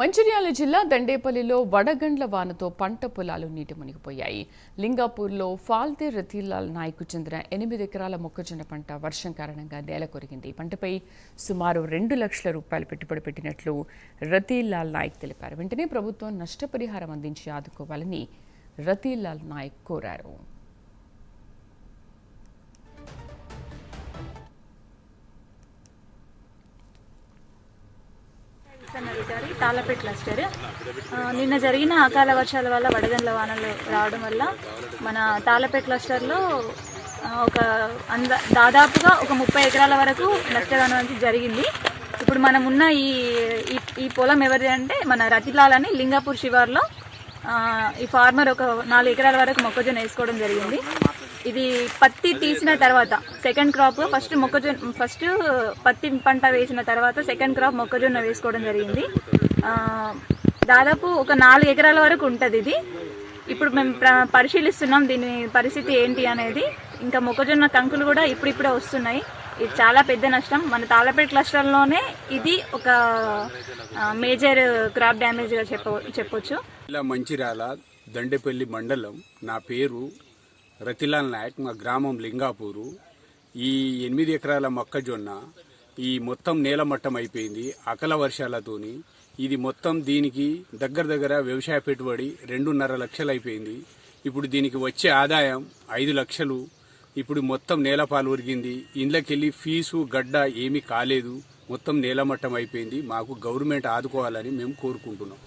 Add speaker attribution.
Speaker 1: మంచిర్యాల జిల్లా దండేపల్లిలో వడగండ్ల వానతో పంట పొలాలు నీటి మునిగిపోయాయి. లింగాపూర్లో ఫాల్తే రతీలాల్ నాయకు చెందిన ఎనిమిది ఎకరాల మొక్కజొన్న పంట వర్షం కారణంగా నేల కొరిగింది. పంటపై సుమారు రెండు లక్షల రూపాయలు పెట్టుబడి పెట్టినట్లు రతీలాల్ నాయక్ తెలిపారు. వెంటనే ప్రభుత్వం నష్టపరిహారం అందించి ఆదుకోవాలని రతీలాల్ నాయక్ కోరారు.
Speaker 2: గారి తాళపేట క్లస్టర్ నిన్న జరిగిన అకాల వర్షాల వల్ల వడగండ్ల వానలు రావడం వల్ల మన తాళ్ళపేట క్లస్టర్లో ఒక అంద దాదాపుగా ఒక ముప్పై ఎకరాల వరకు నష్టగానం అనేది జరిగింది. ఇప్పుడు మనం ఉన్న ఈ ఈ- పొలం ఎవరిది అంటే మన రతిలాల్ అని లింగాపూర్ శివార్లో ఈ ఫార్మర్ ఒక నాలుగు ఎకరాల వరకు మొక్కజొన్న వేసుకోవడం జరిగింది. ఇది పత్తి తీసిన తర్వాత సెకండ్ క్రాప్ ఫస్ట్ మొక్కజొన్న ఫస్ట్ పత్తి పంట వేసిన తర్వాత సెకండ్ క్రాప్ మొక్కజొన్న వేసుకోవడం జరిగింది. దాదాపు ఒక నాలుగు ఎకరాల వరకు ఉంటుంది ఇది. ఇప్పుడు మేము ప్ర- పరిశీలిస్తున్నాం దీని పరిస్థితి ఏంటి అనేది. ఇంకా మొక్కజొన్న కంకులు కూడా ఇప్పుడిప్పుడే వస్తున్నాయి. ఇది చాలా పెద్ద నష్టం. మన తాళపేట క్లస్టర్లోనే ఇది ఒక మేజర్ క్రాప్ డ్యామేజ్గా చెప్ప చెప్పొచ్చు.
Speaker 3: జిల్లా మంచిర్యాల దండేపల్లి మండలం నా పేరు రతిలాల్ నాయక్ మా గ్రామం లింగాపూరు. ఈ ఎనిమిది ఎకరాల మొక్కజొన్న ఈ మొత్తం నేలమట్టం అయిపోయింది అకల వర్షాలతోని. ఇది మొత్తం దీనికి దగ్గర దగ్గర వ్యవసాయ పెట్టుబడి రెండున్నర లక్షలు అయిపోయింది ఇప్పుడు దీనికి వచ్చే ఆదాయం ఐదు లక్షలు. ఇప్పుడు మొత్తం నేలపాలు ఉరిగింది ఇండ్లకెళ్ళి ఫీజు గడ్డ ఏమీ కాలేదు. మొత్తం నేలమట్టం అయిపోయింది. మాకు గవర్నమెంట్ ఆదుకోవాలని మేము కోరుకుంటున్నాం.